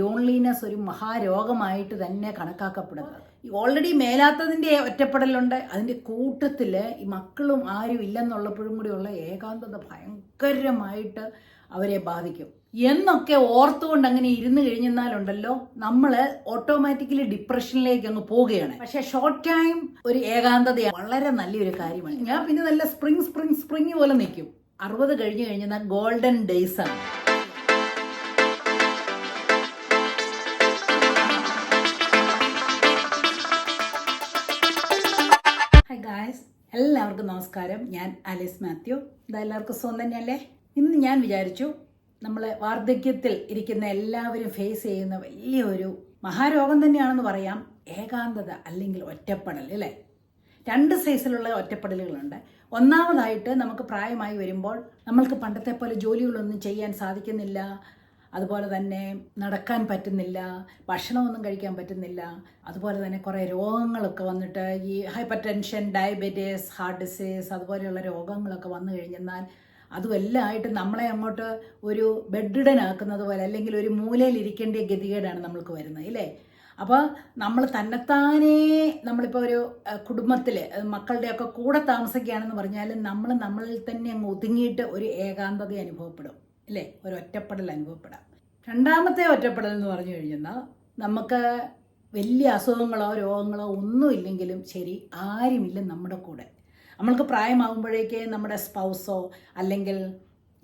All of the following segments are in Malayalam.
ലോൺലിനെസ് ഒരു മഹാരോഗമായിട്ട് തന്നെ കണക്കാക്കപ്പെടുന്നത്. ഓൾറെഡി മേലാത്തതിന്റെ ഒറ്റപ്പെടലുണ്ട്. അതിന്റെ കൂട്ടത്തിൽ ഈ മക്കളും ആരും ഇല്ലെന്നുള്ളപ്പോഴും കൂടിയുള്ള ഏകാന്തത ഭയങ്കരമായിട്ട് അവരെ ബാധിക്കും. എന്നൊക്കെ ഓർത്തുകൊണ്ട് അങ്ങനെ ഇരുന്ന് കഴിഞ്ഞെന്നാലുണ്ടല്ലോ നമ്മൾ ഓട്ടോമാറ്റിക്കലി ഡിപ്രഷനിലേക്ക് അങ്ങ് പോവുകയാണ്. പക്ഷെ ഷോർട്ട് ടൈം ഒരു ഏകാന്തത വളരെ നല്ലൊരു കാര്യമാണ്. ഞാൻ പിന്നെ നല്ല സ്പ്രിങ് സ്പ്രിങ് സ്പ്രിങ് പോലെ നിൽക്കും. അറുപത് കഴിഞ്ഞ് കഴിഞ്ഞാൽ ഗോൾഡൻ ഡേയ്സ് ആണ്. നമസ്കാരം. ഞാൻ ആലിസ് മാത്യു. ഇതാ എല്ലാവർക്കും സുഖം തന്നെയല്ലേ? ഇന്ന് ഞാൻ വിചാരിച്ചു നമ്മൾ വാർദ്ധക്യത്തിൽ ഇരിക്കുന്ന എല്ലാവരും ഫേസ് ചെയ്യുന്ന വലിയൊരു മഹാരോഗം തന്നെയാണെന്ന് പറയാം. ഏകാന്തത അല്ലെങ്കിൽ ഒറ്റപ്പെടൽ അല്ലേ? രണ്ട് സൈസിലുള്ള ഒറ്റപ്പെടലുകളുണ്ട്. ഒന്നാമതായിട്ട് നമുക്ക് പ്രായമായി വരുമ്പോൾ നമ്മൾക്ക് പണ്ടത്തെ പോലെ ജോലികളൊന്നും ചെയ്യാൻ സാധിക്കുന്നില്ല. അതുപോലെ തന്നെ നടക്കാൻ പറ്റുന്നില്ല ഭക്ഷണമൊന്നും കഴിക്കാൻ പറ്റുന്നില്ല അതുപോലെ തന്നെ കുറേ രോഗങ്ങളൊക്കെ വന്നിട്ട് ഈ hypertension diabetes heart disease അതുപോലെയുള്ള രോഗങ്ങളൊക്കെ വന്നു കഴിഞ്ഞെന്നാൽ അതുമെല്ലാം ആയിട്ട് നമ്മളെ അങ്ങോട്ട് ഒരു ബെഡിഡനാക്കുന്നത് പോലെ അല്ലെങ്കിൽ ഒരു മൂലയിൽ ഇരിക്കേണ്ട ഗതികേടാണ് നമ്മൾക്ക് വരുന്നത് ഇല്ലേ? അപ്പോൾ നമ്മൾ തന്നെത്താനേ നമ്മളിപ്പോൾ ഒരു കുടുംബത്തിൽ മക്കളുടെയൊക്കെ കൂടെ താമസിക്കുകയാണെന്ന് പറഞ്ഞാൽ നമ്മൾ നമ്മളിൽ തന്നെ അങ്ങ് ഒതുങ്ങിയിട്ട് ഒരു ഏകാന്തത അനുഭവപ്പെടും. അല്ലേ? ഒരു ഒറ്റപ്പെടൽ അനുഭവപ്പെടാം. രണ്ടാമത്തെ ഒറ്റപ്പെടൽ എന്ന് പറഞ്ഞു കഴിഞ്ഞാൽ നമുക്ക് വലിയ അസുഖങ്ങളോ രോഗങ്ങളോ ഒന്നും ഇല്ലെങ്കിലും ശരി ആരുമില്ല നമ്മുടെ കൂടെ. നമ്മൾക്ക് പ്രായമാകുമ്പോഴേക്ക് നമ്മുടെ സ്പൗസോ അല്ലെങ്കിൽ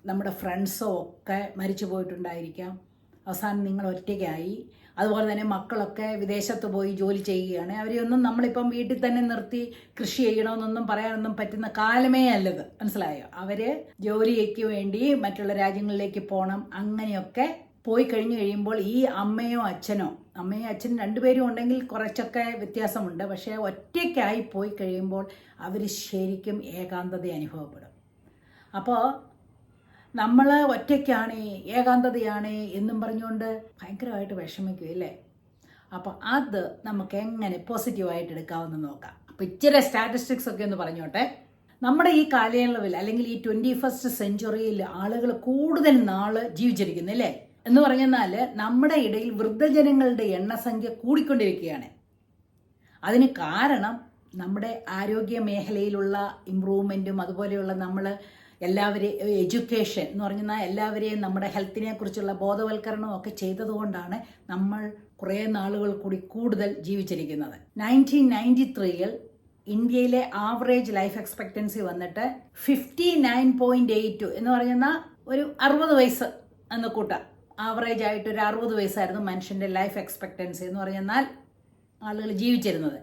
നമ്മുടെ ഫ്രണ്ട്സോ ഒക്കെ മരിച്ചു പോയിട്ടുണ്ടായിരിക്കാം. അവസാനം നിങ്ങൾ ഒറ്റയ്ക്കായി. അതുപോലെ തന്നെ മക്കളൊക്കെ വിദേശത്ത് പോയി ജോലി ചെയ്യുകയാണ്. അവരെയൊന്നും നമ്മളിപ്പം വീട്ടിൽ തന്നെ നിർത്തി കൃഷി ചെയ്യണമെന്നൊന്നും പറയാനൊന്നും പറ്റുന്ന കാലമേ അല്ലത്. മനസ്സിലായോ? അവർ ജോലിക്ക് വേണ്ടി മറ്റുള്ള രാജ്യങ്ങളിലേക്ക് പോകണം അങ്ങനെയൊക്കെ പോയി കഴിഞ്ഞു കഴിയുമ്പോൾ ഈ അമ്മയോ അച്ഛനോ അമ്മയും അച്ഛനും രണ്ടുപേരും ഉണ്ടെങ്കിൽ കുറച്ചൊക്കെ വ്യത്യാസമുണ്ട്. പക്ഷേ ഒറ്റയ്ക്കായി പോയി കഴിയുമ്പോൾ അവർ ശരിക്കും ഏകാന്തത അനുഭവപ്പെടും. അപ്പോൾ നമ്മൾ ഒറ്റയ്ക്കാണ് ഏകാന്തതയാണ് എന്നും പറഞ്ഞുകൊണ്ട് ഭയങ്കരമായിട്ട് വിഷമിക്കും അല്ലേ അപ്പോൾ അത് നമുക്ക് എങ്ങനെ പോസിറ്റീവായിട്ട് എടുക്കാമെന്ന് നോക്കാം. അപ്പോൾ ഇച്ചിരി സ്റ്റാറ്റിസ്റ്റിക്സ് ഒക്കെ ഒന്ന് പറഞ്ഞോട്ടെ. നമ്മുടെ ഈ കാലയളവിൽ അല്ലെങ്കിൽ ഈ ട്വന്റി ഫസ്റ്റ് സെഞ്ചുറിയിൽ ആളുകൾ കൂടുതൽ നാൾ ജീവിച്ചിരിക്കുന്നു അല്ലേ എന്ന് പറഞ്ഞാൽ നമ്മുടെ ഇടയിൽ വൃദ്ധജനങ്ങളുടെ എണ്ണസംഖ്യ കൂടിക്കൊണ്ടിരിക്കുകയാണ്. അതിന് കാരണം നമ്മുടെ ആരോഗ്യ മേഖലയിലുള്ള ഇമ്പ്രൂവ്മെന്റും അതുപോലെയുള്ള നമ്മൾ എല്ലാവരെയും എഡ്യൂക്കേഷൻ എന്ന് പറഞ്ഞാൽ എല്ലാവരെയും നമ്മുടെ ഹെൽത്തിനെ കുറിച്ചുള്ള ബോധവൽക്കരണവും ഒക്കെ ചെയ്തതുകൊണ്ടാണ് നമ്മൾ കുറേ നാളുകൾ കൂടി കൂടുതൽ ജീവിച്ചിരിക്കുന്നത്. നയന്റീൻ നയന്റി ത്രീയിൽ ഇന്ത്യയിലെ ആവറേജ് ലൈഫ് എക്സ്പെക്റ്റൻസി വന്നിട്ട് ഫിഫ്റ്റി നയൻ പോയിന്റ് എയ്റ്റ് എന്ന് പറയുന്ന ഒരു അറുപത് വയസ്സ് എന്ന് കൂട്ടാം. ആവറേജ് ആയിട്ട് ഒരു അറുപത് വയസ്സായിരുന്നു മനുഷ്യന്റെ ലൈഫ് എക്സ്പെക്റ്റൻസി എന്ന് പറഞ്ഞാൽ ആളുകൾ ജീവിച്ചിരുന്നത്.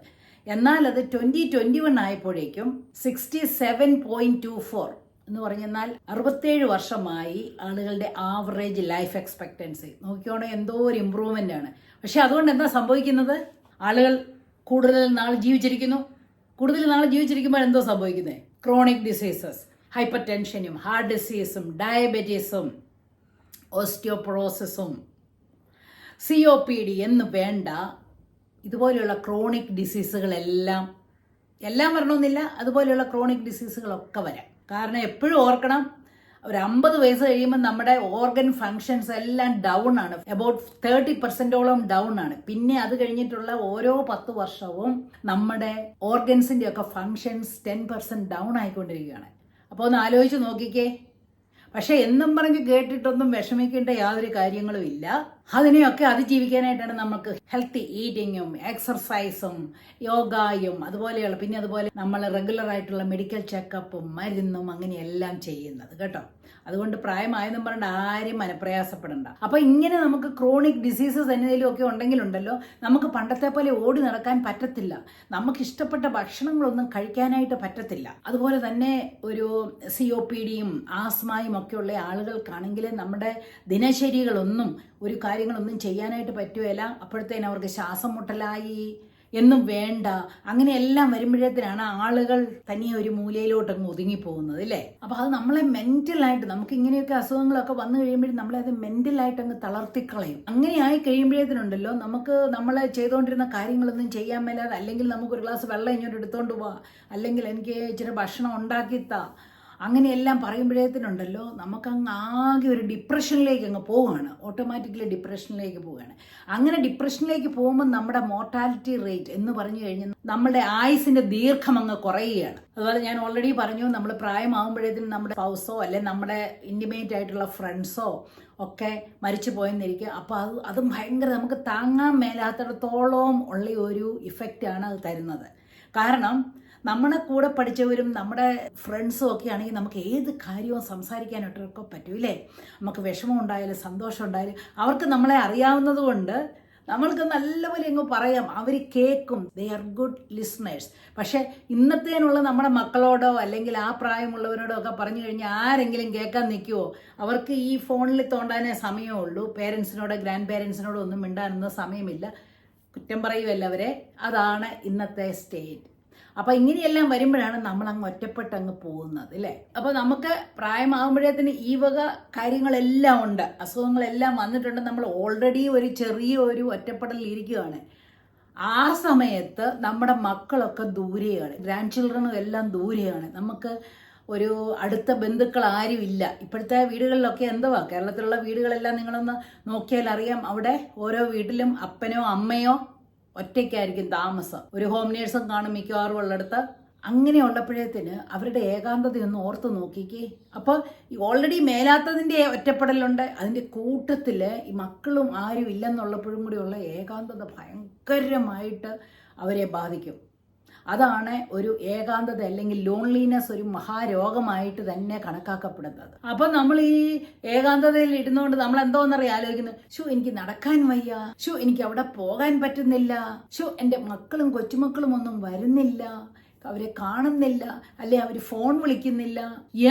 എന്നാൽ അത് ട്വന്റി ട്വന്റി വൺ ആയപ്പോഴേക്കും sixty seven point two four എന്ന് പറഞ്ഞാൽ അറുപത്തേഴ് വർഷമായി ആളുകളുടെ ആവറേജ് ലൈഫ് എക്സ്പെക്റ്റൻസി നോക്കിയോണെ എന്തോ ഒരു ഇമ്പ്രൂവ്മെന്റ് ആണ്. പക്ഷെ അതുകൊണ്ട് എന്താ സംഭവിക്കുന്നത്? ആളുകൾ കൂടുതൽ നാൾ ജീവിച്ചിരിക്കുന്നു. കൂടുതൽ നാൾ ജീവിച്ചിരിക്കുമ്പോൾ എന്തോ സംഭവിക്കുന്നത് ക്രോണിക് ഡിസീസസ് ഹൈപ്പർ ടെൻഷനും ഹാർട്ട് ഡിസീസും ഡയബറ്റീസും ഓസ്റ്റിയോപ്രോസസും സി ഒ പി ഡി എന്ന് വേണ്ട ഇതുപോലെയുള്ള ക്രോണിക് ഡിസീസുകളെല്ലാം എല്ലാം വരണമെന്നില്ല അതുപോലെയുള്ള ക്രോണിക് ഡിസീസുകളൊക്കെ വരാം. കാരണം എപ്പോഴും ഓർക്കണം ഒരു അമ്പത് വയസ്സ് കഴിയുമ്പോൾ നമ്മുടെ ഓർഗൻ ഫങ്ഷൻസ് എല്ലാം ഡൗൺ ആണ്. അബൌട്ട് തേർട്ടി പെർസെന്റോളം ഡൗൺ ആണ്. പിന്നെ അത് കഴിഞ്ഞിട്ടുള്ള ഓരോ പത്ത് വർഷവും നമ്മുടെ ഓർഗൻസിന്റെ ഒക്കെ ഫങ്ഷൻസ് ടെൻ പെർസെന്റ് ഡൗൺ ആയിക്കൊണ്ടിരിക്കുകയാണ്. അപ്പോൾ ഒന്ന് ആലോചിച്ച് നോക്കിക്കേ. പക്ഷേ എന്നും പറഞ്ഞ് കേട്ടിട്ടൊന്നും വിഷമിക്കേണ്ട യാതൊരു കാര്യങ്ങളും ഇല്ല. അതിനെയൊക്കെ അതിജീവിക്കാനായിട്ടാണ് നമുക്ക് ഹെൽത്തി ഈറ്റിങ്ങും എക്സർസൈസും യോഗയും അതുപോലെയുള്ള പിന്നെ അതുപോലെ നമ്മൾ റെഗുലർ ആയിട്ടുള്ള മെഡിക്കൽ ചെക്കപ്പും മരുന്നും അങ്ങനെയെല്ലാം ചെയ്യുന്നത് കേട്ടോ. അതുകൊണ്ട് പ്രായമായെന്നും പറഞ്ഞിട്ട് ആരും മനപ്രയാസപ്പെടണ്ട. അപ്പൊ ഇങ്ങനെ നമുക്ക് ക്രോണിക് ഡിസീസസ് എന്നതിലും ഒക്കെ ഉണ്ടെങ്കിലുണ്ടല്ലോ നമുക്ക് പണ്ടത്തെ പോലെ ഓടി നടക്കാൻ പറ്റത്തില്ല. നമുക്ക് ഇഷ്ടപ്പെട്ട ഭക്ഷണങ്ങളൊന്നും കഴിക്കാനായിട്ട് പറ്റത്തില്ല. അതുപോലെ തന്നെ ഒരു സി ഒ പി ഡിയും ആസ്മയും ഒക്കെയുള്ള ആളുകൾക്കാണെങ്കിൽ നമ്മുടെ ദിനചര്യകളൊന്നും ഒരു കാര്യങ്ങളൊന്നും ചെയ്യാനായിട്ട് പറ്റുകയില്ല. അപ്പോഴത്തേന് അവർക്ക് ശ്വാസം മുട്ടലായി. എന്നും വേണ്ട. അങ്ങനെയെല്ലാം വരുമ്പോഴത്തേനാണ് ആളുകൾ തനിയെ ഒരു മൂലയിലോട്ട് അങ്ങ് ഒതുങ്ങിപ്പോകുന്നത് അല്ലേ? അപ്പോൾ അത് നമ്മളെ മെന്റലായിട്ട് നമുക്ക് ഇങ്ങനെയൊക്കെ അസുഖങ്ങളൊക്കെ വന്നു കഴിയുമ്പോഴും നമ്മളെ അത് മെന്റലായിട്ട് അങ്ങ് തളർത്തിക്കളയും. അങ്ങനെ ആയി കഴിയുമ്പോഴത്തേനുണ്ടല്ലോ നമുക്ക് നമ്മൾ ചെയ്തുകൊണ്ടിരുന്ന കാര്യങ്ങളൊന്നും ചെയ്യാൻ മേലാതെ അല്ലെങ്കിൽ നമുക്ക് ഒരു ഗ്ലാസ് വെള്ളം ഇങ്ങോട്ട് എടുത്തോണ്ട് പോവാ. അല്ലെങ്കിൽ എനിക്ക് ഇച്ചിരി ഭക്ഷണം ഉണ്ടാക്കിത്താ അങ്ങനെയെല്ലാം പറയുമ്പോഴേത്തിനുണ്ടല്ലോ നമുക്കങ്ങ് ആകെ ഒരു ഡിപ്രഷനിലേക്ക് അങ്ങ് പോവുകയാണ്. ഓട്ടോമാറ്റിക്കലി ഡിപ്രഷനിലേക്ക് പോവുകയാണ്. അങ്ങനെ ഡിപ്രഷനിലേക്ക് പോകുമ്പോൾ നമ്മുടെ മോർട്ടാലിറ്റി റേറ്റ് എന്ന് പറഞ്ഞു കഴിഞ്ഞാൽ നമ്മുടെ ആയുസിന്റെ ദീർഘം അങ്ങ് കുറയുകയാണ്. അതുപോലെ ഞാൻ ഓൾറെഡി പറഞ്ഞു നമ്മൾ പ്രായമാകുമ്പോഴേക്കും നമ്മുടെ സ്പൗസോ അല്ലെങ്കിൽ നമ്മുടെ ഇന്റിമേറ്റ് ആയിട്ടുള്ള ഫ്രണ്ട്സോ ഒക്കെ മരിച്ചു പോയെന്നിരിക്കുക അപ്പോൾ അത് അതും ഭയങ്കര നമുക്ക് താങ്ങാൻ മേലാത്തിടത്തോളം ഉള്ള ഒരു ഇഫക്റ്റാണ് അത് തരുന്നത്. കാരണം നമ്മളെ കൂടെ പഠിച്ചവരും നമ്മുടെ ഫ്രണ്ട്സും ഒക്കെ ആണെങ്കിൽ നമുക്ക് ഏത് കാര്യവും സംസാരിക്കാനായിട്ടൊക്കെ പറ്റും ഇല്ലേ? നമുക്ക് വിഷമം ഉണ്ടായാലും സന്തോഷം ഉണ്ടായാലും അവർക്ക് നമ്മളെ അറിയാവുന്നത് കൊണ്ട് നമ്മൾക്ക് നല്ലപോലെ അങ്ങ് പറയാം അവർ കേൾക്കും ദേ ആർ ഗുഡ് ലിസ്ണേഴ്സ് പക്ഷേ ഇന്നത്തേനുള്ള നമ്മുടെ മക്കളോടോ അല്ലെങ്കിൽ ആ പ്രായമുള്ളവരോടോ ഒക്കെ പറഞ്ഞു കഴിഞ്ഞാൽ ആരെങ്കിലും കേൾക്കാൻ നിൽക്കുമോ അവർക്ക് ഈ ഫോണിൽ തോണ്ടാനേ സമയമുള്ളൂ പേരൻസിനോട് ഗ്രാൻഡ് പേരൻസിനോടോ ഒന്നും മിണ്ടാനൊന്നും സമയമില്ല. കുറ്റം പറയുമല്ല അവരെ? അതാണ് ഇന്നത്തെ സ്റ്റേറ്റ് അപ്പൊ ഇങ്ങനെയെല്ലാം വരുമ്പോഴാണ് നമ്മൾ അങ്ങ് ഒറ്റപ്പെട്ട് അങ്ങ് പോകുന്നത് അല്ലേ? അപ്പോൾ നമുക്ക് പ്രായമാകുമ്പോഴേത്തിന് ഈ വക കാര്യങ്ങളെല്ലാം ഉണ്ട് അസുഖങ്ങളെല്ലാം വന്നിട്ടുണ്ട്. നമ്മൾ ഓൾറെഡി ഒരു ചെറിയ ഒരു ഒറ്റപ്പെടലിൽ ഇരിക്കുകയാണ്. ആ സമയത്ത് നമ്മുടെ മക്കളൊക്കെ ദൂരെയാണ് ഗ്രാൻഡ് ചിൽഡ്രനും എല്ലാം ദൂരെയാണ്. നമുക്ക് ഒരു അടുത്ത ബന്ധുക്കൾ ആരും ഇല്ല ഇപ്പോഴത്തെ വീടുകളിലൊക്കെ എന്തുവാ? കേരളത്തിലുള്ള വീടുകളെല്ലാം നിങ്ങളൊന്ന് നോക്കിയാൽ അറിയാം. അവിടെ ഓരോ വീട്ടിലും അപ്പനോ അമ്മയോ ഒറ്റയ്ക്കായിരിക്കും താമസം. ഒരു ഹോം നേഴ്സും കാണും മിക്കവാറും ഉള്ളിടത്ത്. അങ്ങനെ ഉള്ളപ്പോഴത്തേന് അവരുടെ ഏകാന്തതയൊന്ന് ഓർത്ത് നോക്കിക്കേ. അപ്പോൾ ഓൾറെഡി മേലാത്തതിന്റെ ഒറ്റപ്പെടലുണ്ട്. അതിന്റെ കൂട്ടത്തിൽ ഈ മക്കളും ആരും ഇല്ലെന്നുള്ളപ്പോഴും കൂടിയുള്ള ഏകാന്തത ഭയങ്കരമായിട്ട് അവരെ ബാധിക്കും. അതാണ് ഒരു ഏകാന്തത അല്ലെങ്കിൽ ലോൺലിനെസ് ഒരു മഹാരോഗമായിട്ട് തന്നെ കണക്കാക്കപ്പെടുന്നത്. അപ്പൊ നമ്മൾ ഈ ഏകാന്തതയിൽ ഇരുന്നുകൊണ്ട് നമ്മൾ എന്തോന്നറിയാം ആലോചിക്കുന്നത്? ഷു എനിക്ക് നടക്കാൻ വയ്യ. ഷു എനിക്ക് അവിടെ പോകാൻ പറ്റുന്നില്ല. ഷു എന്റെ മക്കളും കൊച്ചുമക്കളും ഒന്നും വരുന്നില്ല. അവരെ കാണുന്നില്ല അല്ലെ അവർ ഫോൺ വിളിക്കുന്നില്ല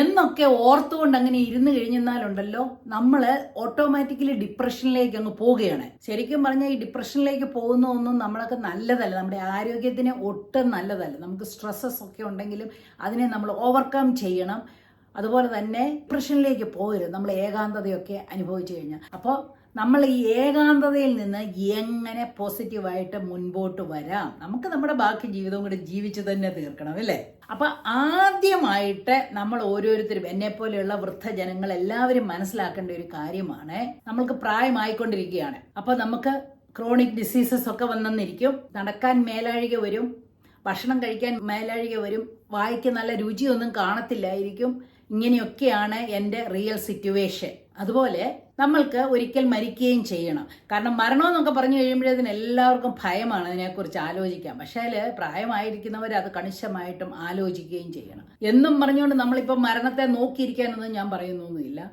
എന്നൊക്കെ ഓർത്തുകൊണ്ട് അങ്ങനെ ഇരുന്ന് കഴിഞ്ഞെന്നാലുണ്ടല്ലോ നമ്മൾ ഓട്ടോമാറ്റിക്കലി ഡിപ്രഷനിലേക്ക് അങ്ങ് പോവുകയാണ്. ശരിക്കും പറഞ്ഞാൽ ഈ ഡിപ്രഷനിലേക്ക് പോകുന്ന ഒന്നും നമ്മളൊക്കെ നല്ലതല്ല നമ്മുടെ ആരോഗ്യത്തിന് ഒട്ടും നല്ലതല്ല. നമുക്ക് സ്ട്രെസ്സസ് ഒക്കെ ഉണ്ടെങ്കിലും അതിനെ നമ്മൾ ഓവർകം ചെയ്യണം. അതുപോലെ തന്നെ ഡിപ്രഷനിലേക്ക് പോകരുത് നമ്മൾ ഏകാന്തതയൊക്കെ അനുഭവിച്ചു കഴിഞ്ഞാൽ അപ്പോൾ നമ്മൾ ഈ ഏകാന്തതയിൽ നിന്ന് എങ്ങനെ പോസിറ്റീവായിട്ട് മുൻപോട്ട് വരാം? നമുക്ക് നമ്മുടെ ബാക്കി ജീവിതവും കൂടി ജീവിച്ച് തന്നെ തീർക്കണം അല്ലേ? അപ്പൊ ആദ്യമായിട്ട് നമ്മൾ ഓരോരുത്തരും എന്നെ പോലെയുള്ള വൃദ്ധജനങ്ങൾ എല്ലാവരും മനസ്സിലാക്കേണ്ട ഒരു കാര്യമാണ്. നമ്മൾക്ക് പ്രായമായിക്കൊണ്ടിരിക്കുകയാണ്. അപ്പൊ നമുക്ക് ക്രോണിക് ഡിസീസസ് ഒക്കെ വന്നെന്നിരിക്കും. നടക്കാൻ മേലാഴിക വരും. ഭക്ഷണം കഴിക്കാൻ മേലാഴിക വരും. വായിക്ക് നല്ല രുചിയൊന്നും കാണത്തില്ലായിരിക്കും. ഇങ്ങനെയൊക്കെയാണ് എന്റെ റിയൽ സിറ്റുവേഷൻ അതുപോലെ നമ്മൾക്ക് ഒരിക്കൽ മരിക്കുകയും ചെയ്യണം. കാരണം മരണം എന്നൊക്കെ പറഞ്ഞു കഴിയുമ്പോഴതിന് എല്ലാവർക്കും ഭയമാണ് അതിനെക്കുറിച്ച് ആലോചിക്കാം പക്ഷേ പ്രായമായിരിക്കുന്നവർ അത് കണിശമായിട്ടും ആലോചിക്കുകയും ചെയ്യണം. എന്നും പറഞ്ഞുകൊണ്ട് നമ്മളിപ്പോൾ മരണത്തെ നോക്കിയിരിക്കാനൊന്നും ഞാൻ പറയുന്നൊന്നുമില്ല.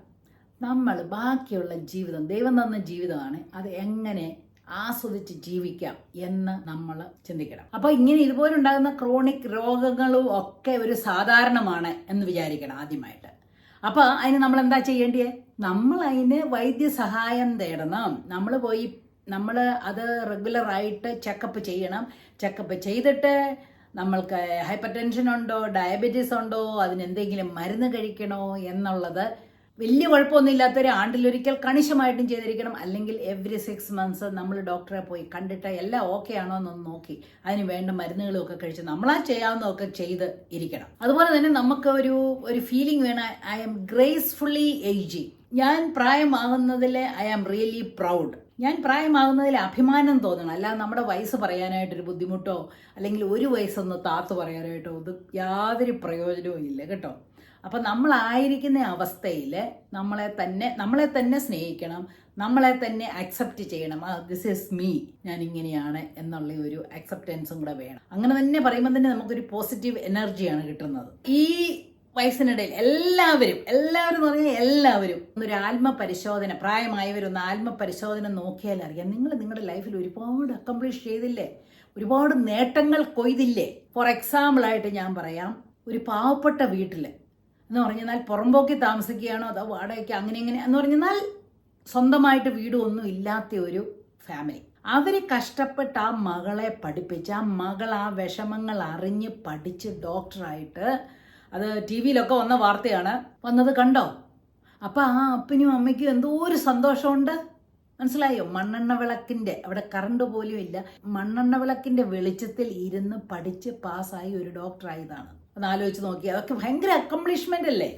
നമ്മൾ ബാക്കിയുള്ള ജീവിതം ദൈവം തന്ന ജീവിതമാണ് അത് എങ്ങനെ ആസ്വദിച്ച് ജീവിക്കാം എന്ന് നമ്മൾ ചിന്തിക്കണം. അപ്പോൾ ഇങ്ങനെ ഇതുപോലെ ഉണ്ടാകുന്ന ക്രോണിക് രോഗങ്ങളും ഒക്കെ ഒരു സാധാരണമാണ് എന്ന് വിചാരിക്കണം ആദ്യമായിട്ട്. അപ്പോൾ അതിന് നമ്മൾ എന്താ ചെയ്യേണ്ടിയേ? നമ്മൾ അതിന് വൈദ്യസഹായം തേടണം. നമ്മൾ പോയി നമ്മൾ അത് റെഗുലറായിട്ട് ചെക്കപ്പ് ചെയ്യണം. ചെക്കപ്പ് ചെയ്തിട്ട് നമ്മൾക്ക് ഹൈപ്പർ ടെൻഷൻ ഉണ്ടോ ഡയബറ്റീസ് ഉണ്ടോ അതിന് എന്തെങ്കിലും മരുന്ന് കഴിക്കണോ എന്നുള്ളത് വലിയ കുഴപ്പമൊന്നും ഇല്ലാത്തൊരു ആണ്ടിലൊരിക്കൽ കണിശമായിട്ടും ചെയ്തിരിക്കണം. അല്ലെങ്കിൽ എവറി സിക്സ് മന്ത്സ് നമ്മൾ ഡോക്ടറെ പോയി കണ്ടിട്ട് എല്ലാം ഓക്കെ ആണോ എന്നൊന്ന് നോക്കി. അതിന് വേണ്ട മരുന്നുകളും ഒക്കെ കഴിച്ച് നമ്മളാ ചെയ്യാവുന്നതൊക്കെ ചെയ്ത് ഇരിക്കണം. അതുപോലെ തന്നെ നമുക്ക് ഒരു ഒരു ഫീലിംഗ് വേണം. ഐ ആം ഗ്രേസ്ഫുള്ളി ഏജിങ് ഞാൻ പ്രായമാകുന്നതിൽ ഐ ആം റിയലി പ്രൗഡ് ഞാൻ പ്രായമാകുന്നതിൽ അഭിമാനം തോന്നണം. അല്ലാതെ നമ്മുടെ വയസ്സ് പറയാനായിട്ടൊരു ബുദ്ധിമുട്ടോ അല്ലെങ്കിൽ ഒരു വയസ്സൊന്ന് താത്തു പറയാനായിട്ടോ ഇത് യാതൊരു പ്രയോജനവും ഇല്ല. കേട്ടോ? അപ്പം നമ്മളായിരിക്കുന്ന അവസ്ഥയിൽ നമ്മളെ തന്നെ നമ്മളെ തന്നെ സ്നേഹിക്കണം നമ്മളെ തന്നെ അക്സെപ്റ്റ് ചെയ്യണം. ദിസ് ഈസ് മീ ഞാൻ ഇങ്ങനെയാണ് എന്നുള്ള ഒരു അക്സെപ്റ്റൻസും കൂടെ വേണം. അങ്ങനെ തന്നെ പറയുമ്പോൾ തന്നെ നമുക്കൊരു പോസിറ്റീവ് എനർജിയാണ് കിട്ടുന്നത്. ഈ വയസ്സിനിടയിൽ എല്ലാവരും എല്ലാവരും എന്ന് പറഞ്ഞാൽ എല്ലാവരും ഒരു ആത്മപരിശോധന പ്രായമായവരൊന്ന് ആത്മപരിശോധന നോക്കിയാൽ അറിയാം. നിങ്ങൾ നിങ്ങളുടെ ലൈഫിൽ ഒരുപാട് അക്കംപ്ലിഷ് ചെയ്തില്ലേ? ഒരുപാട് നേട്ടങ്ങൾ കൊയ്തില്ലേ? ഫോർ എക്സാമ്പിളായിട്ട് ഞാൻ പറയാം ഒരു പാവപ്പെട്ട വീട്ടിൽ എന്ന് പറഞ്ഞാൽ പുറമ്പോക്കി താമസിക്കുകയാണോ അതോ വാടകയ്ക്ക് അങ്ങനെ ഇങ്ങനെ എന്ന് പറഞ്ഞാൽ സ്വന്തമായിട്ട് വീടും ഇല്ലാത്ത ഒരു ഫാമിലി അവർ കഷ്ടപ്പെട്ട് ആ മകളെ പഠിപ്പിച്ച് ആ മകൾ ആ വിഷമങ്ങൾ അറിഞ്ഞ് പഠിച്ച് ഡോക്ടറായിട്ട് അത് ടി വിയിലൊക്കെ വന്ന വാർത്തയാണ് വന്നത് കണ്ടോ? അപ്പം ആ അപ്പനും അമ്മയ്ക്കും എന്തോ ഒരു സന്തോഷമുണ്ട്. മനസ്സിലായോ? മണ്ണെണ്ണ വിളക്കിന്റെ അവിടെ കറണ്ട് പോലും ഇല്ല. മണ്ണെണ്ണ വിളക്കിന്റെ വെളിച്ചത്തിൽ ഇരുന്ന് പഠിച്ച് പാസ്സായി ഒരു ഡോക്ടറായതാണ് ഒന്ന് ആലോചിച്ച് നോക്കി അതൊക്കെ ഭയങ്കര അക്കംപ്ലിഷ്മെന്റ് അല്ലേ?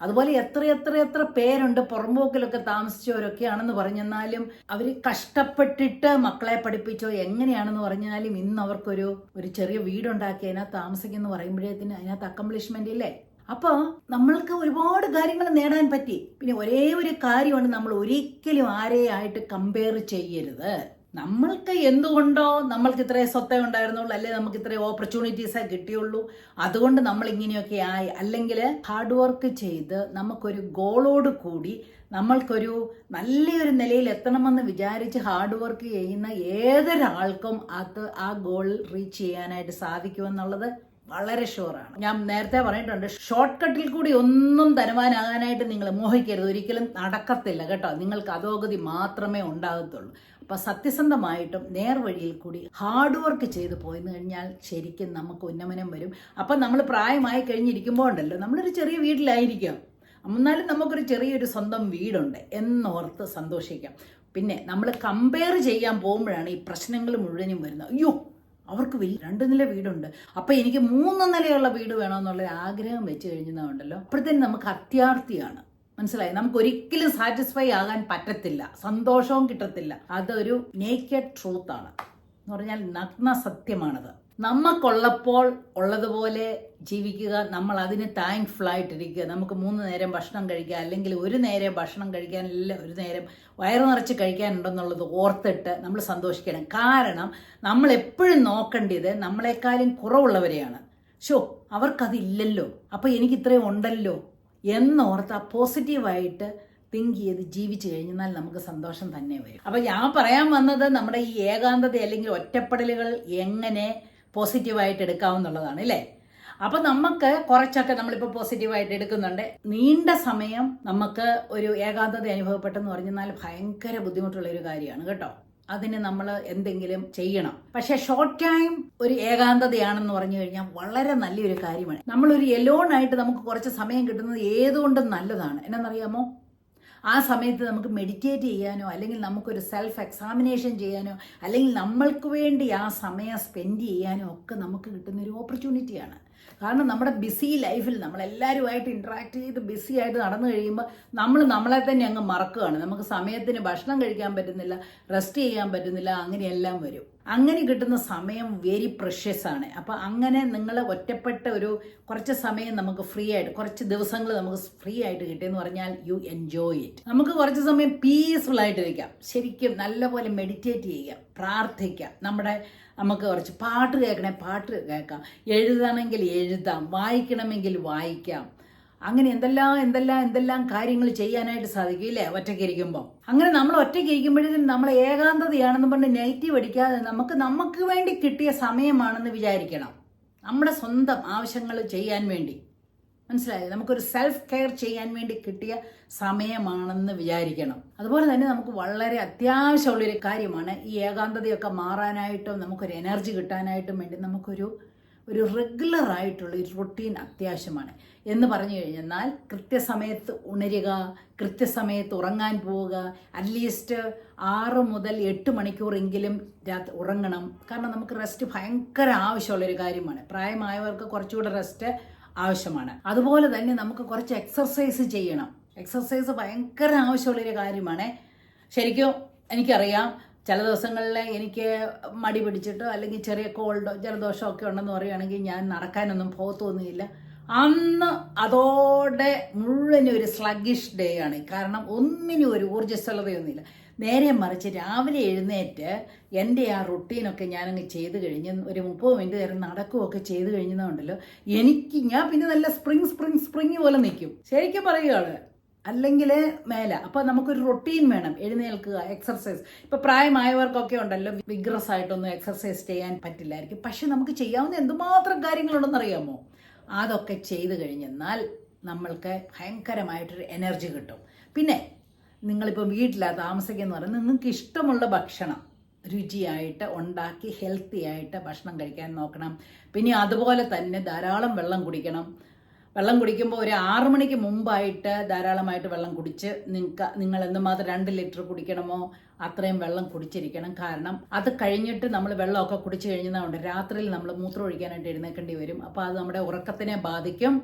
അതുപോലെ എത്ര എത്ര എത്ര പേരുണ്ട് പുറമ്പോക്കിലൊക്കെ താമസിച്ചവരൊക്കെയാണെന്ന് പറഞ്ഞെന്നാലും അവർ കഷ്ടപ്പെട്ടിട്ട് മക്കളെ പഠിപ്പിച്ചോ എങ്ങനെയാണെന്ന് പറഞ്ഞാലും ഇന്ന് അവർക്കൊരു ഒരു ചെറിയ വീടുണ്ടാക്കി അതിനകത്ത് താമസിക്കുന്ന പറയുമ്പോഴേത്തിന് അതിനകത്ത് അക്കംപ്ലിഷ്മെന്റ് ഇല്ലേ? അപ്പോൾ നമ്മൾക്ക് ഒരുപാട് കാര്യങ്ങൾ നേടാൻ പറ്റി. പിന്നെ ഒരേ ഒരു കാര്യമാണ് നമ്മൾ ഒരിക്കലും ആരെയായിട്ട് കമ്പയർ ചെയ്യരുത്. നമ്മൾക്ക് എന്തുകൊണ്ടോ നമ്മൾക്ക് ഇത്രയും സ്വത്തേ ഉണ്ടായിരുന്നുള്ളൂ അല്ലെ നമുക്ക് ഇത്രയും ഓപ്പർച്യൂണിറ്റീസേ കിട്ടിയുള്ളൂ. അതുകൊണ്ട് നമ്മൾ ഇങ്ങനെയൊക്കെ ആയി. അല്ലെങ്കിൽ ഹാർഡ് വർക്ക് ചെയ്ത് നമുക്കൊരു ഗോളോട് കൂടി നമ്മൾക്കൊരു നല്ലൊരു നിലയിൽ എത്തണമെന്ന് വിചാരിച്ച് ഹാർഡ് വർക്ക് ചെയ്യുന്ന ഏതൊരാൾക്കും അത് ആ ഗോൾ റീച്ച് ചെയ്യാനായിട്ട് സാധിക്കുമെന്നുള്ളത് വളരെ ഷുവറാണ് ഞാൻ നേരത്തെ പറഞ്ഞിട്ടുണ്ട് ഷോർട്ട് കട്ടിൽ കൂടി ഒന്നും തരുവാനാകാനായിട്ട് നിങ്ങൾ മോഹിക്കരുത്. ഒരിക്കലും നടക്കത്തില്ല കേട്ടോ. നിങ്ങൾക്ക് അതോഗതി മാത്രമേ ഉണ്ടാകത്തുള്ളൂ. അപ്പൊ സത്യസന്ധമായിട്ടും നേർവഴിയിൽ കൂടി ഹാർഡ് വർക്ക് ചെയ്ത് പോയെന്ന് കഴിഞ്ഞാൽ ശരിക്കും നമുക്ക് ഉന്നമനം വരും. അപ്പം നമ്മൾ പ്രായമായി കഴിഞ്ഞിരിക്കുമ്പോൾ ഉണ്ടല്ലോ നമ്മളൊരു ചെറിയ വീട്ടിലായിരിക്കാം. എന്നാലും നമുക്കൊരു ചെറിയൊരു സ്വന്തം വീടുണ്ട് എന്നോർത്ത് സന്തോഷിക്കാം. പിന്നെ നമ്മൾ കമ്പയർ ചെയ്യാൻ പോകുമ്പോഴാണ് ഈ പ്രശ്നങ്ങൾ മുഴുവനും വരുന്നത്. അയ്യോ അവർക്ക് വലിയ രണ്ട് നില വീടുണ്ട്. അപ്പം എനിക്ക് മൂന്ന് നിലയുള്ള വീട് വേണമെന്നുള്ള ആഗ്രഹം വെച്ച് കഴിഞ്ഞുണ്ടല്ലോ അപ്പോഴത്തേനും നമുക്ക് അത്യാർത്ഥിയാണ്. മനസ്സിലായി? നമുക്ക് ഒരിക്കലും സാറ്റിസ്ഫൈ ആകാൻ പറ്റത്തില്ല. സന്തോഷവും കിട്ടത്തില്ല. അതൊരു നേക്കഡ് ട്രൂത്താണ് എന്ന് പറഞ്ഞാൽ നഗ്ന സത്യമാണത് നമുക്കുള്ളപ്പോൾ ഉള്ളതുപോലെ ജീവിക്കുക നമ്മൾ അതിന് താങ്ക്ഫുൾ ആയിട്ടിരിക്കുക നമുക്ക് മൂന്ന് നേരം ഭക്ഷണം കഴിക്കുക അല്ലെങ്കിൽ ഒരു നേരം ഭക്ഷണം കഴിക്കാനില്ല ഒരു നേരം വയറു നിറച്ച് കഴിക്കാനുണ്ടെന്നുള്ളത് ഓർത്തിട്ട് നമ്മൾ സന്തോഷിക്കണം. കാരണം നമ്മൾ എപ്പോഴും നോക്കേണ്ടത് നമ്മളെക്കാളും കുറവുള്ളവരെയാണ്. ഷോ അവർക്കതില്ലല്ലോ. അപ്പോൾ എനിക്ക് ഇത്രയും ഉണ്ടല്ലോ എന്നോർത്ത് ആ പോസിറ്റീവായിട്ട് തിങ്ക് ചെയ്ത് ജീവിച്ചു കഴിഞ്ഞാൽ നമുക്ക് സന്തോഷം തന്നെ വരും. അപ്പോൾ ഞാൻ പറയാൻ വന്നത് നമ്മുടെ ഈ ഏകാന്തത അല്ലെങ്കിൽ ഒറ്റപ്പെടലുകൾ എങ്ങനെ പോസിറ്റീവായിട്ട് എടുക്കാവുന്നുള്ളതാണ് അല്ലേ? അപ്പം നമുക്ക് കുറച്ചൊക്കെ നമ്മളിപ്പോൾ പോസിറ്റീവായിട്ട് എടുക്കുന്നുണ്ട്. നീണ്ട സമയം നമുക്ക് ഒരു ഏകാന്തത അനുഭവപ്പെട്ടെന്ന് പറഞ്ഞാൽ ഭയങ്കര ബുദ്ധിമുട്ടുള്ള ഒരു കാര്യമാണ് കേട്ടോ. അതിന് നമ്മൾ എന്തെങ്കിലും ചെയ്യണം. പക്ഷെ ഷോർട്ട് ടൈം ഒരു ഏകാന്തതയാണെന്ന് പറഞ്ഞു കഴിഞ്ഞാൽ വളരെ നല്ലൊരു കാര്യമാണ്. നമ്മളൊരു എലോണായിട്ട് നമുക്ക് കുറച്ച് സമയം കിട്ടുന്നത് ഏതുകൊണ്ടും നല്ലതാണ്. എന്നറിയാമോ? ആ സമയത്ത് നമുക്ക് മെഡിറ്റേറ്റ് ചെയ്യാനോ അല്ലെങ്കിൽ നമുക്കൊരു സെൽഫ് എക്സാമിനേഷൻ ചെയ്യാനോ അല്ലെങ്കിൽ നമ്മൾക്ക് വേണ്ടി ആ സമയം സ്പെൻഡ് ചെയ്യാനോ ഒക്കെ നമുക്ക് കിട്ടുന്നൊരു ഓപ്പർച്യൂണിറ്റിയാണ് കാരണം നമ്മുടെ ബിസി ലൈഫിൽ നമ്മളെല്ലാവരുമായിട്ട് ഇൻട്രാക്ട് ചെയ്ത് ബിസി ആയിട്ട് നടന്നു കഴിയുമ്പോൾ നമ്മൾ നമ്മളെ തന്നെ അങ്ങ് മറക്കുകയാണ്. നമുക്ക് സമയത്തിന് ഭക്ഷണം കഴിക്കാൻ പറ്റുന്നില്ല റെസ്റ്റ് ചെയ്യാൻ പറ്റുന്നില്ല അങ്ങനെയെല്ലാം വരും. അങ്ങനെ കിട്ടുന്ന സമയം വെരി പ്രഷ്യസ് ആണ്. അപ്പോൾ അങ്ങനെ നിങ്ങൾ ഒറ്റപ്പെട്ട ഒരു കുറച്ച് സമയം നമുക്ക് ഫ്രീ ആയിട്ട് കുറച്ച് ദിവസങ്ങൾ നമുക്ക് ഫ്രീ ആയിട്ട് കിട്ടിയെന്ന് പറഞ്ഞാൽ യു എൻജോയ് ഇറ്റ് നമുക്ക് കുറച്ച് സമയം പീസ്ഫുൾ ആയിട്ട് വയ്ക്കാം ശരിക്കും നല്ലപോലെ മെഡിറ്റേറ്റ് ചെയ്യാം പ്രാർത്ഥിക്കാം. നമ്മുടെ നമുക്ക് കുറച്ച് പാട്ട് കേൾക്കണേ പാട്ട് കേൾക്കാം. എഴുതണമെങ്കിൽ എഴുതാം വായിക്കണമെങ്കിൽ വായിക്കാം. അങ്ങനെ എന്തെല്ലാം എന്തെല്ലാം എന്തെല്ലാം കാര്യങ്ങൾ ചെയ്യാനായിട്ട് സാധിക്കും ഇല്ലേ ഒറ്റയ്ക്ക് ഇരിക്കുമ്പോൾ അങ്ങനെ നമ്മൾ ഒറ്റയ്ക്ക് ഇരിക്കുമ്പോഴത്തേക്കും നമ്മൾ ഏകാന്തതയാണെന്ന് പറഞ്ഞ് നെഗറ്റീവ് അടിക്കാതെ നമുക്ക് നമുക്ക് വേണ്ടി കിട്ടിയ സമയമാണെന്ന് വിചാരിക്കണം. നമ്മുടെ സ്വന്തം ആവശ്യങ്ങൾ ചെയ്യാൻ വേണ്ടി. മനസ്സിലായത് നമുക്കൊരു സെൽഫ് കെയർ ചെയ്യാൻ വേണ്ടി കിട്ടിയ സമയമാണെന്ന് വിചാരിക്കണം. അതുപോലെ തന്നെ നമുക്ക് വളരെ അത്യാവശ്യമുള്ളൊരു കാര്യമാണ് ഈ ഏകാന്തതയൊക്കെ മാറാനായിട്ടും നമുക്കൊരു എനർജി കിട്ടാനായിട്ടും വേണ്ടി നമുക്കൊരു ഒരു റെഗുലർ ആയിട്ടുള്ള ഒരു റൊട്ടീൻ അത്യാവശ്യമാണ്. എന്ന് പറഞ്ഞു കഴിഞ്ഞാൽ കൃത്യസമയത്ത് ഉണരുക കൃത്യസമയത്ത് ഉറങ്ങാൻ പോവുക അറ്റ്ലീസ്റ്റ് ആറ് മുതൽ എട്ട് മണിക്കൂറെങ്കിലും രാത്രി ഉറങ്ങണം. കാരണം നമുക്ക് റെസ്റ്റ് ഭയങ്കര ആവശ്യമുള്ളൊരു കാര്യമാണ്. പ്രായമായവർക്ക് കുറച്ചുകൂടെ റെസ്റ്റ് ആവശ്യമാണ്. അതുപോലെ തന്നെ നമുക്ക് കുറച്ച് എക്സർസൈസ് ചെയ്യണം. എക്സർസൈസ് ഭയങ്കര ആവശ്യമുള്ളൊരു കാര്യമാണ്. ശരിക്കും എനിക്കറിയാം ചില ദിവസങ്ങളിൽ എനിക്ക് മടി പിടിച്ചിട്ടോ അല്ലെങ്കിൽ ചെറിയ കോൾഡോ ജലദോഷമോ ഒക്കെ ഉണ്ടെന്ന് പറയുകയാണെങ്കിൽ ഞാൻ നടക്കാനൊന്നും പോകത്തൊന്നുമില്ല അന്ന് അതോടെ മുഴുവനും ഒരു സ്ലഗിഷ് ഡേ ആണ്. കാരണം ഒന്നിനും ഒരു ഊർജസ്വലതയൊന്നുമില്ല. നേരെ മറിച്ച് രാവിലെ എഴുന്നേറ്റ് എന്റെ ആ റുട്ടീനൊക്കെ ഞാനങ്ങ് ചെയ്ത് കഴിഞ്ഞ് ഒരു മുപ്പത് മിനിറ്റ് നേരം നടക്കുകയൊക്കെ ചെയ്ത് കഴിഞ്ഞതുകൊണ്ടല്ലോ എനിക്ക് ഞാൻ പിന്നെ നല്ല സ്പ്രിങ് സ്പ്രിങ് സ്പ്രിങ് പോലെ നിൽക്കും. ശരിക്കും പറയുകയാണ് അല്ലെങ്കിൽ മേല. അപ്പോൾ നമുക്കൊരു റൊട്ടീൻ വേണം. എഴുന്നേൽക്കുക എക്സർസൈസ് ഇപ്പോൾ പ്രായമായവർക്കൊക്കെ ഉണ്ടല്ലോ വിഗ്രസ് ആയിട്ടൊന്നും എക്സർസൈസ് ചെയ്യാൻ പറ്റില്ലായിരിക്കും. പക്ഷെ നമുക്ക് ചെയ്യാവുന്ന എന്തുമാത്രം കാര്യങ്ങളുണ്ടെന്ന് അറിയാമോ? അതൊക്കെ ചെയ്തു കഴിഞ്ഞെന്നാൽ നമ്മൾക്ക് ഭയങ്കരമായിട്ടൊരു എനർജി കിട്ടും. പിന്നെ നിങ്ങളിപ്പോൾ വീട്ടിലാണ് താമസിക്കുന്ന പറയുന്നത് നിങ്ങൾക്ക് ഇഷ്ടമുള്ള ഭക്ഷണം രുചിയായിട്ട് ഉണ്ടാക്കി ഹെൽത്തി ആയിട്ട് ഭക്ഷണം കഴിക്കാൻ നോക്കണം. പിന്നെ അതുപോലെ തന്നെ ധാരാളം വെള്ളം കുടിക്കണം. വെള്ളം കുടിക്കുമ്പോൾ ഒരു ആറു മണിക്ക് മുമ്പായിട്ട് ധാരാളമായിട്ട് വെള്ളം കുടിച്ച് നിങ്ങൾക്ക് നിങ്ങൾ എന്തുമാത്രം രണ്ട് ലിറ്റർ കുടിക്കണമോ അത്രയും വെള്ളം കുടിച്ചിരിക്കണം. കാരണം അത് കഴിഞ്ഞിട്ട് നമ്മൾ വെള്ളമൊക്കെ കുടിച്ചു കഴിഞ്ഞതുകൊണ്ട് രാത്രിയിൽ നമ്മൾ മൂത്രം ഒഴിക്കാനായിട്ട് എഴുന്നേക്കേണ്ടി വരും. അപ്പോൾ അത് നമ്മുടെ ഉറക്കത്തിനെ ബാധിക്കും.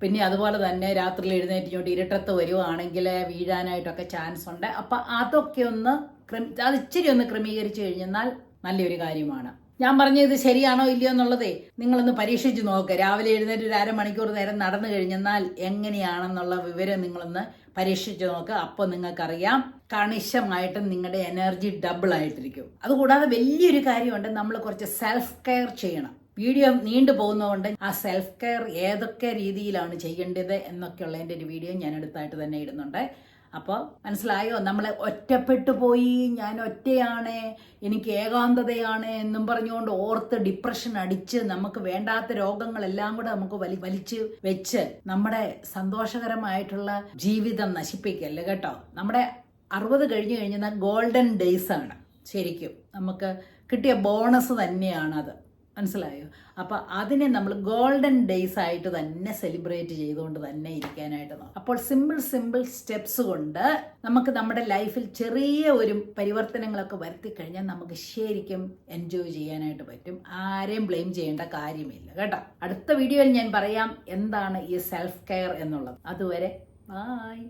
പിന്നെ അതുപോലെ തന്നെ രാത്രിയിൽ എഴുന്നേറ്റിഞ്ഞോണ്ട് ഇരുട്ടത്ത് വരുവാണെങ്കിൽ വീഴാനായിട്ടൊക്കെ ചാൻസ് ഉണ്ട്. അപ്പം അതൊക്കെ ഒന്ന് ക്രമി അത് ഇച്ചിരി ഒന്ന് ക്രമീകരിച്ച് കഴിഞ്ഞാൽ നല്ലൊരു കാര്യമാണ്. ഞാൻ പറഞ്ഞത് ശരിയാണോ ഇല്ലയോ എന്നുള്ളതേ നിങ്ങളൊന്ന് പരീക്ഷിച്ച് നോക്ക്. രാവിലെ എഴുന്നേറ്റ് ഒരു അരമണിക്കൂർ നേരം നടന്നു കഴിഞ്ഞെന്നാൽ എങ്ങനെയാണെന്നുള്ള വിവരം നിങ്ങളൊന്ന് പരീക്ഷിച്ച് നോക്ക്. അപ്പോൾ നിങ്ങൾക്കറിയാം കണിശമായിട്ടും നിങ്ങളുടെ എനർജി ഡബിൾ ആയിട്ടിരിക്കും. അതുകൂടാതെ വലിയൊരു കാര്യമുണ്ട്. നമ്മൾ കുറച്ച് സെൽഫ് കെയർ ചെയ്യണം. വീഡിയോ നീണ്ടു പോകുന്നതുകൊണ്ട് ആ സെൽഫ് കെയർ ഏതൊക്കെ രീതിയിലാണ് ചെയ്യേണ്ടത് എന്നൊക്കെയുള്ളതിന്റെ ഒരു വീഡിയോ ഞാൻ അടുത്തായിട്ട് തന്നെ ഇടുന്നുണ്ട്. അപ്പോൾ മനസ്സിലായോ? നമ്മൾ ഒറ്റപ്പെട്ടു പോയി ഞാൻ ഒറ്റയാണ് എനിക്ക് ഏകാന്തതയാണ് എന്നും പറഞ്ഞുകൊണ്ട് ഓർത്ത് ഡിപ്രഷൻ അടിച്ച് നമുക്ക് വേണ്ടാത്ത രോഗങ്ങളെല്ലാം കൂടെ നമുക്ക് വലി വലിച്ച് വെച്ച് നമ്മുടെ സന്തോഷകരമായിട്ടുള്ള ജീവിതം നശിപ്പിക്കല്ലേ കേട്ടോ? നമ്മുടെ അറുപത് കഴിഞ്ഞു കഴിഞ്ഞാൽ ഗോൾഡൻ ഡേയ്സ് ആണ്. ശരിക്കും നമുക്ക് കിട്ടിയ ബോണസ് തന്നെയാണത്. മനസ്സിലായോ? അപ്പോൾ അതിനെ നമ്മൾ ഗോൾഡൻ ഡേയ്സ് ആയിട്ട് തന്നെ സെലിബ്രേറ്റ് ചെയ്തുകൊണ്ട് തന്നെ ഇരിക്കാനായിട്ട് അപ്പോൾ സിമ്പിൾ സിമ്പിൾ സ്റ്റെപ്സ് കൊണ്ട് നമുക്ക് നമ്മുടെ ലൈഫിൽ ചെറിയ ഒരു പരിവർത്തനങ്ങളൊക്കെ വരുത്തി കഴിഞ്ഞാൽ നമുക്ക് ശരിക്കും എൻജോയ് ചെയ്യാനായിട്ട് പറ്റും. ആരെയും ബ്ലെയിം ചെയ്യേണ്ട കാര്യമില്ല കേട്ടോ? അടുത്ത വീഡിയോയിൽ ഞാൻ പറയാം എന്താണ് ഈ സെൽഫ് കെയർ എന്നുള്ളത്. അതുവരെ ബായ്